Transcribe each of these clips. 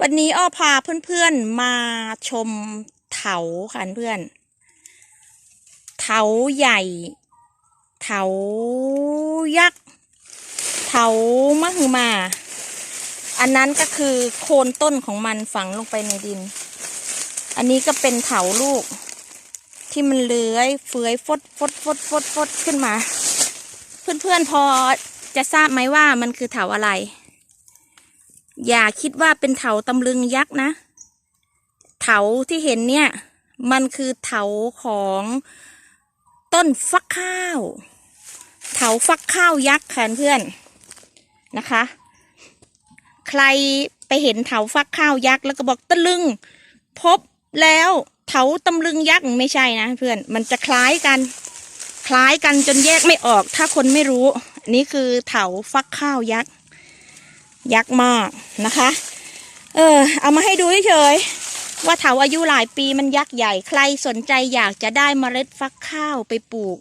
วันนี้อ้อพาเพื่อนๆมาชมเถาค่ะเพื่อน เถาใหญ่ เถายักษ์ เถามหึมา อันนั้นก็คือโคนต้นของมันฝังลงไปในดิน อันนี้ก็เป็นเถาลูก ที่มันเลื้อยเฟือยฟดฟดฟดฟดฟดขึ้นมา เพื่อนๆพอจะทราบไหมว่ามันคือเถาอะไร อย่าคิดว่าเป็นเถาตำลึงยักษ์นะ เถาที่เห็นเนี่ย มันคือเถาของต้นฟักข้าว เถาฟักข้าวยักษ์ค่ะเพื่อนนะคะ ใครไปเห็นเถาฟักข้าวยักษ์แล้วก็บอกตะลึง พบแล้วเถาตำลึงยักษ์ไม่ใช่นะเพื่อนมันจะคล้ายกัน คล้ายกันจนแยกไม่ออก ถ้าคนไม่รู้ นี่คือเถาฟักข้าวยักษ์ ยักษ์มากนะคะ เออ เอามาให้ดูเฉยๆว่าเถาอายุหลายปีมันยักษ์ใหญ่ ใครสนใจอยากจะได้เมล็ดฟักข้าวไปปลูก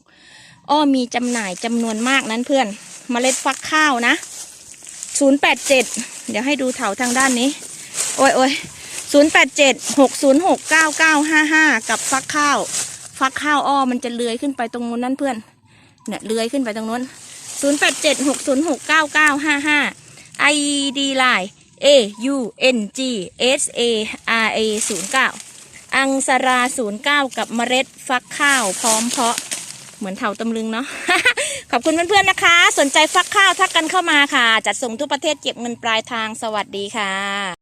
อ้อมีจำหน่ายจำนวนมากนั้นเพื่อน เมล็ดฟักข้าวนะ 087 เดี๋ยวให้ดูเถาทางด้านนี้ โอ้ยโอ้ย087 606 9955 กับฟักข้าว ฟักข้าวอ้อมันจะเลื้อยขึ้นไปตรงนู้นนั่นเพื่อน เนี่ยเลื้อยขึ้นไปตรงนู้น 087 606 9955 ID Line A U N G S A R A 09อังสรา 09 กับเมล็ดฟักข้าวพร้อมเพาะเหมือนเถาตำลึงเนาะขอบคุณเพื่อนๆนะคะ สนใจฟักข้าวทักกันเข้ามาค่ะ จัดส่งทุกประเทศเก็บเงินปลายทางสวัสดีค่ะ